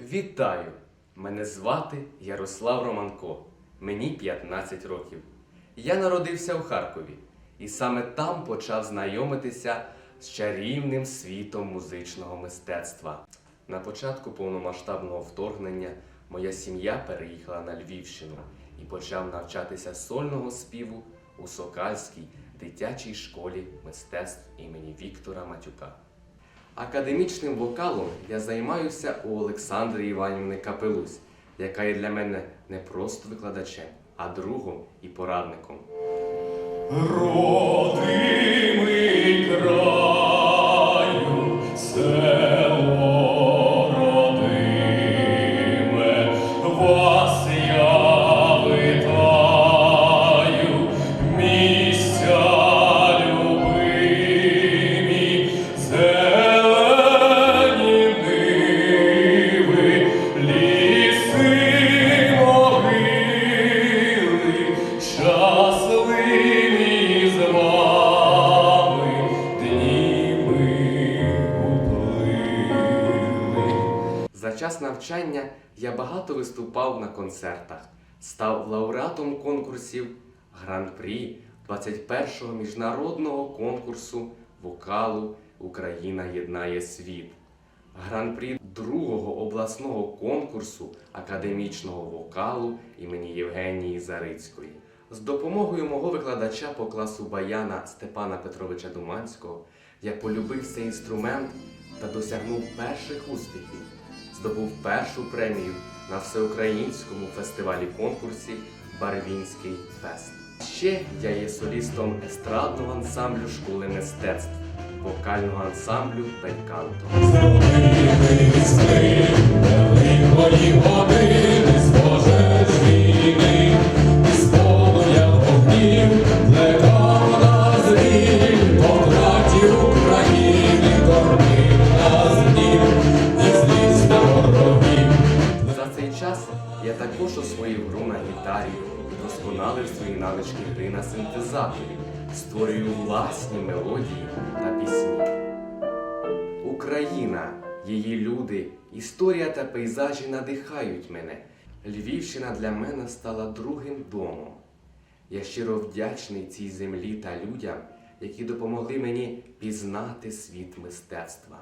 Вітаю! Мене звати Ярослав Романко. Мені 15 років. Я народився у Харкові і саме там почав знайомитися з чарівним світом музичного мистецтва. На початку повномасштабного вторгнення моя сім'я переїхала на Львівщину і почав навчатися сольного співу у Сокальській дитячій школі мистецтв імені Віктора Матюка. Академічним вокалом я займаюся у Олександри Іванівни Капелусь, яка є для мене не просто викладачем, а другом і порадником. Час навчання я багато виступав на концертах, став лауреатом конкурсів Гран-прі 21-го міжнародного конкурсу вокалу Україна єднає світ, гран-прі другого обласного конкурсу академічного вокалу імені Євгенії Зарицької. З допомогою мого викладача по класу баяна Степана Петровича Думанського я полюбив цей інструмент та досягнув перших успіхів. Здобув першу премію на всеукраїнському фестивалі конкурсі Барвінський фест. Ще я є солістом естрадного ансамблю школи мистецтв, вокального ансамблю Бельканто. Гітарі, вдосконалив свої навички гри на синтезаторі, створюю власні мелодії та пісні. Україна, її люди, історія та пейзажі надихають мене. Львівщина для мене стала другим домом. Я щиро вдячний цій землі та людям, які допомогли мені пізнати світ мистецтва.